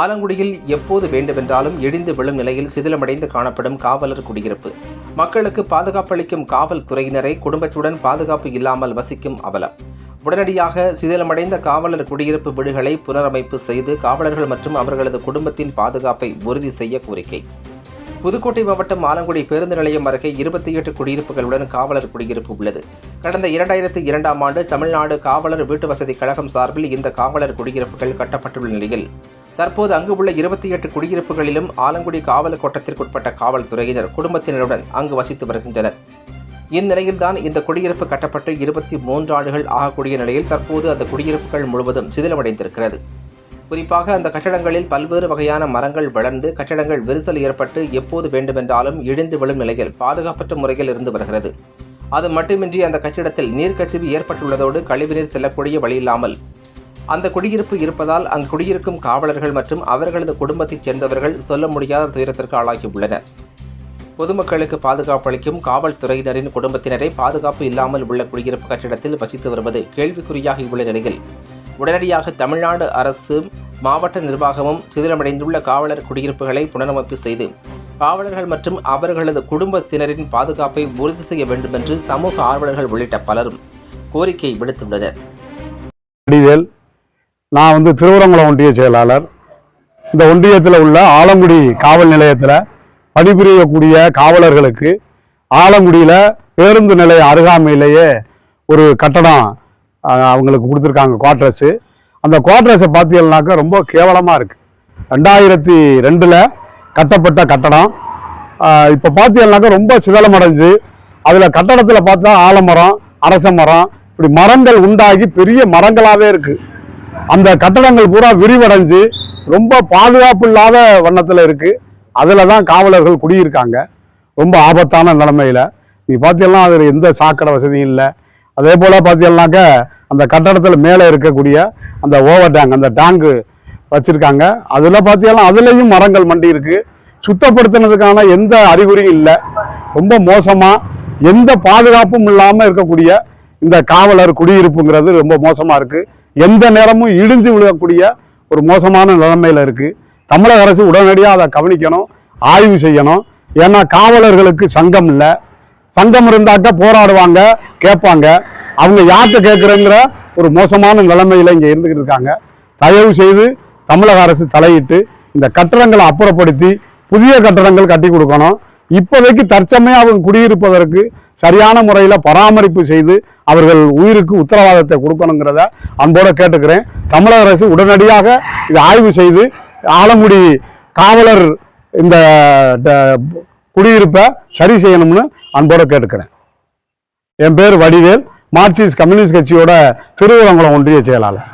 ஆலங்குடியில் எப்போது வேண்டுமென்றாலும் இடிந்து விழும் நிலையில் சிதிலமடைந்து காணப்படும் காவலர் குடியிருப்பு. மக்களுக்கு பாதுகாப்பளிக்கும் காவல்துறையினரை குடும்பத்துடன் பாதுகாப்பு இல்லாமல் வசிக்கும் அவலம். உடனடியாக சிதிலமடைந்த காவலர் குடியிருப்பு வீடுகளை புனரமைப்பு செய்து காவலர்கள் மற்றும் அவர்களது குடும்பத்தின் பாதுகாப்பை உறுதி செய்ய கோரிக்கை. புதுக்கோட்டை மாவட்டம் ஆலங்குடி பேருந்து நிலையம் அருகே இருபத்தி எட்டு குடியிருப்புகளுடன் காவலர் குடியிருப்பு உள்ளது. கடந்த இரண்டாயிரத்தி இரண்டாம் ஆண்டு தமிழ்நாடு காவலர் வீட்டு வசதி கழகம் சார்பில் இந்த காவலர் குடியிருப்புகள் கட்டப்பட்டுள்ள நிலையில் தற்போது அங்கு உள்ள இருபத்தி எட்டு குடியிருப்புகளிலும் ஆலங்குடி காவல் கோட்டத்திற்குட்பட்ட காவல்துறையினர் குடும்பத்தினருடன் அங்கு வசித்து வருகின்றனர். இந்நிலையில்தான் இந்த குடியிருப்பு கட்டப்பட்டு இருபத்தி மூன்று ஆண்டுகள் ஆகக்கூடிய நிலையில் தற்போது அந்த குடியிருப்புகள் முழுவதும் சிதிலமடைந்திருக்கிறது. குறிப்பாக அந்த கட்டடங்களில் பல்வேறு வகையான மரங்கள் வளர்ந்து கட்டடங்கள் விரிசல் ஏற்பட்டு எப்போது வேண்டுமென்றாலும் இடிந்து விழும் நிலையில் பாதுகாப்பற்ற முறையில் இருந்து வருகிறது. அது மட்டுமின்றி அந்த கட்டிடத்தில் நீர்க்கசிவு ஏற்பட்டுள்ளதோடு கழிவுநீர் செல்லக்கூடிய வழியில்லாமல் அந்த குடியிருப்பு இருப்பதால் அங்கு குடியிருக்கும் காவலர்கள் மற்றும் அவர்களது குடும்பத்தைச் சேர்ந்தவர்கள் சொல்ல முடியாத துயரத்திற்கு ஆளாகியுள்ளனர். பொதுமக்களுக்கு பாதுகாப்பு அளிக்கும் காவல்துறையினரின் குடும்பத்தினரை பாதுகாப்பு இல்லாமல் உள்ள குடியிருப்பு கட்டிடத்தில் வசித்து வருவது கேள்விக்குறியாகியுள்ள நிலையில் உடனடியாக தமிழ்நாடு அரசு மாவட்ட நிர்வாகமும் சிதிலமடைந்துள்ள காவலர் குடியிருப்புகளை புனரமைப்பு செய்து காவலர்கள் மற்றும் அவர்களது குடும்பத்தினரின் பாதுகாப்பை உறுதி செய்ய வேண்டும் என்று சமூக ஆர்வலர்கள் உள்ளிட்ட பலரும் கோரிக்கை விடுத்துள்ளனர். நான் வந்து திருவரங்குளம் ஒன்றிய செயலாளர். இந்த ஒன்றியத்தில் உள்ள ஆலங்குடி காவல் நிலையத்தில் பணிபுரியக்கூடிய காவலர்களுக்கு ஆலங்குடியில் பேருந்து நிலைய அருகாமையிலேயே ஒரு கட்டடம் அவங்களுக்கு கொடுத்துருக்காங்க குவார்ட்ரஸு அந்த குவார்ட்ரஸை பார்த்தீங்கன்னாக்கா ரொம்ப கேவலமாக இருக்குது ரெண்டாயிரத்தி ரெண்டில் கட்டப்பட்ட கட்டடம். இப்போ பார்த்தீங்கன்னாக்கா ரொம்ப சிதலமடைஞ்சு அதில் கட்டடத்தில் பார்த்தா ஆலமரம் அரச மரம் இப்படி மரங்கள் உண்டாகி பெரிய மரங்களாகவே இருக்குது அந்த கட்டடங்கள் பூரா விரிவடைஞ்சு ரொம்ப பாதுகாப்பு இல்லாத வண்ணத்தில் இருக்குது அதில் தான் காவலர்கள் குடியிருக்காங்க. ரொம்ப ஆபத்தான நிலமையில். நீ பார்த்தீங்கன்னா அதில் எந்த சாக்கடை வசதியும் இல்லை. அதே போல் பார்த்தீங்கன்னாக்க அந்த கட்டடத்தில் மேலே இருக்கக்கூடிய அந்த ஓவர் டேங்க் அந்த டேங்கு வச்சுருக்காங்க. அதில் பார்த்தீங்கன்னா அதுலேயும் மரங்கள் மண்டி இருக்குது சுத்தப்படுத்தினதுக்கான எந்த அறிகுறியும் இல்லை. ரொம்ப மோசமாக எந்த பாதுகாப்பும் இல்லாமல் இருக்கக்கூடிய இந்த காவலர் குடியிருப்புங்கிறது ரொம்ப மோசமாக இருக்குது எந்த நேரமும் இடிஞ்சு விழக்கூடிய ஒரு மோசமான நிலைமையில் இருக்குது தமிழக அரசு உடனடியாக அதை கவனிக்கணும் ஆய்வு செய்யணும். ஏன்னா காவலர்களுக்கு சங்கம் இல்லை. சங்கம் இருந்தாக்க போராடுவாங்க கேட்பாங்க. அவங்க யார்கிட்ட கேட்குறங்கிற ஒரு மோசமான நிலைமையில் இங்கே இருந்துக்கிட்டு இருக்காங்க. தயவு செய்து தமிழக அரசு தலையிட்டு இந்த கட்டடங்களை அப்புறப்படுத்தி புதிய கட்டடங்கள் கட்டி கொடுக்கணும். இப்போதைக்கு தற்சமயம் அவங்க குடியிருப்பதற்கு சரியான முறையில் பராமரிப்பு செய்து அவர்கள் உயிருக்கு உத்தரவாதத்தை கொடுக்கணுங்கிறத அன்போடு கேட்டுக்கிறேன். தமிழக அரசு உடனடியாக இதை ஆய்வு செய்து ஆலங்குடி காவலர் இந்த குடியிருப்பை சரி செய்யணும்னு அன்போட கேட்டுக்கிறேன். என் பேர் வடிவேல். மார்க்சிஸ்ட் கம்யூனிஸ்ட் கட்சியோட திருவரங்குளம் ஒன்றிய செயலாளர்.